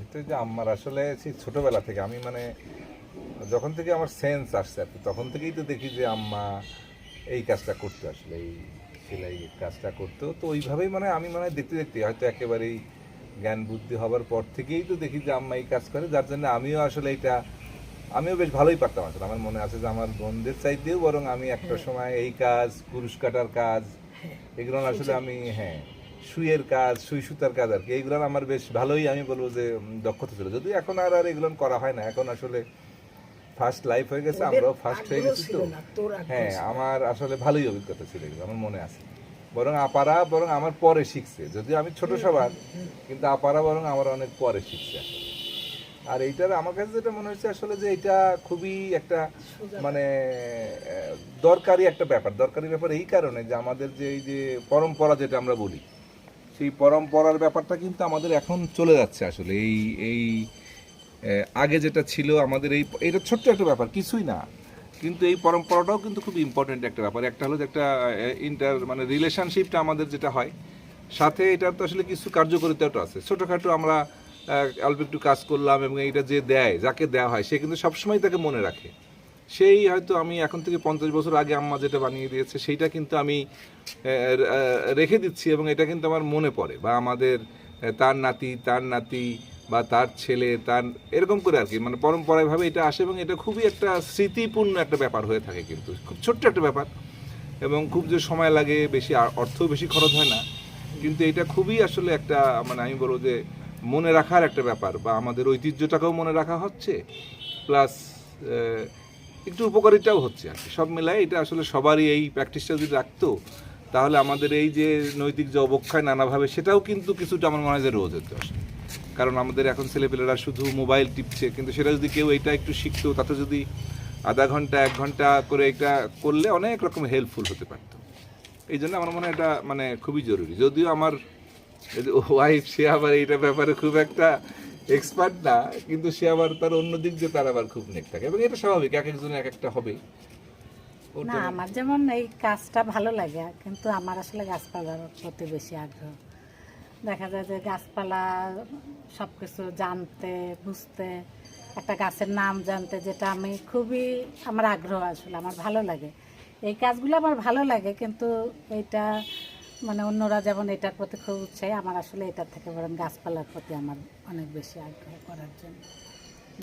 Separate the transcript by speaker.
Speaker 1: আমি তো যে আমার আসলে সেই ছোটবেলা থেকে আমি মানে যখন থেকে আমার সেন্স আসছে আর কি তখন থেকেই তো দেখি যে আম্মা এই কাজটা করতো আসলে এই সেলাই কাজটা করতো। তো ওইভাবেই মানে আমি মানে দেখতে দেখতে হয়তো একেবারেই জ্ঞান বুদ্ধি হবার পর থেকেই তো দেখি যে আম্মা এই কাজ করে যার জন্য আমিও আসলে এটা আমিও বেশ ভালোই পারতাম আসলে। আমার মনে আছে যে আমার বোনদের চাইতেও বরং আমি একটা সময় এই কাজ কুরুশ কাটার কাজ এগুলো আসলে আমি হ্যাঁ। সুইয়ের কাজ সুই সুতার কাজ আর কি। এইগুলো আমার বেশ ভালোই আমি বলব যে দক্ষতা ছিল। যদিও এখন আর আর এগুলো করা হয় না। এখন আসলে ফার্স্ট লাইফ হয়ে গেছে আমরাও ফার্স্ট হয়ে গেছি তো। হ্যাঁ আমার আসলে ভালোই অভিজ্ঞতা ছিল এগুলো আমার মনে আছে। বরং আপারা বরং আমার পরে শিখছে। যদিও আমি ছোট সবার কিন্তু আপারা বরং আমার অনেক পরে শিখছে আর এইটার আমার কাছে যেটা মনে হচ্ছে আসলে যে এটা খুবই একটা মানে দরকারি একটা ব্যাপার। দরকারি ব্যাপার এই কারণে যে আমাদের যে এই যে পরম্পরা যেটা আমরা বলি সেই পরম্পরার ব্যাপারটা কিন্তু আমাদের এখন চলে যাচ্ছে আসলে। এই এই আগে যেটা ছিল আমাদের এই, এটা ছোট্ট একটা ব্যাপার, কিছুই না। কিন্তু এই পরম্পরাটাও কিন্তু খুব ইম্পর্টেন্ট একটা ব্যাপার। একটা হলো যে একটা ইন্টার মানে রিলেশনশিপটা আমাদের যেটা হয়, সাথে এটার তো আসলে কিছু কার্যকরিতাও আছে। ছোটোখাটো আমরা অল্প একটু কাজ করলাম এবং এটা যে দেয়, যাকে দেওয়া হয়, সে কিন্তু সবসময় তাকে মনে রাখে। সেই হয়তো আমি এখন থেকে পঞ্চাশ বছর আগে আম্মা যেটা বানিয়ে দিয়েছে, সেইটা কিন্তু আমি রেখে দিচ্ছি এবং এটা কিন্তু আমার মনে পড়ে বা আমাদের তার নাতি তার নাতি বা তার ছেলে, তার, এরকম করে আর কি। মানে পরম্পরাভাবে এটা আসে এবং এটা খুবই একটা স্মৃতিপূর্ণ একটা ব্যাপার হয়ে থাকে কিন্তু, খুব ছোট্ট একটা ব্যাপার এবং খুব যে সময় লাগে, বেশি অর্থও বেশি খরচ হয় না। কিন্তু এটা খুবই আসলে একটা মানে আমি বলব যে মনে রাখার একটা ব্যাপার বা আমাদের ঐতিহ্যটাকেও মনে রাখা হচ্ছে। প্লাস একটু উপকারিতাও হচ্ছে আর সব মিলাই এটা আসলে সবারই এই প্র্যাকটিসটা যদি রাখতো, তাহলে আমাদের এই যে নৈতিক যে অবক্ষয় নানাভাবে, সেটাও কিন্তু কিছুটা আমার মনে হয় যে রোধ হতো আসলে কারণ আমাদের এখন ছেলেপেলেরা শুধু মোবাইল টিপছে, কিন্তু সেটা যদি কেউ এটা একটু শিখতো, তাতে যদি আধা ঘণ্টা, এক ঘণ্টা করে এটা করলে অনেক রকম হেল্পফুল হতে পারতো। এই জন্য আমার মনে হয় এটা মানে খুবই জরুরি। যদিও আমার ওয়াইফ সে আবার এইটা ব্যাপারে খুব একটা এক্সপার্ট না কিন্তু সে আবার তার অন্য দিক দিয়ে তার আবার খুব নেক থাকে। এবং এটা স্বাভাবিক এক একজনের এক একটা হবে
Speaker 2: না আমার যেমন এই কাজটা ভালো লাগে কিন্তু আমার আসলে গাছপালার প্রতি বেশি আগ্রহ। দেখা যায় যে গাছপালা সব কিছু জানতে বুঝতে একটা গাছের নাম জানতে যেটা আমি খুবই আমার আগ্রহ আসলে আমার ভালো লাগে। এই কাজগুলো আমার ভালো লাগে কিন্তু এইটা মানে অন্যরা যেমন এটার প্রতি খুব উৎসাহী, আমার আসলে এটার থেকে বরং গাছপালার প্রতি আমার অনেক বেশি আগ্রহ করার জন্য।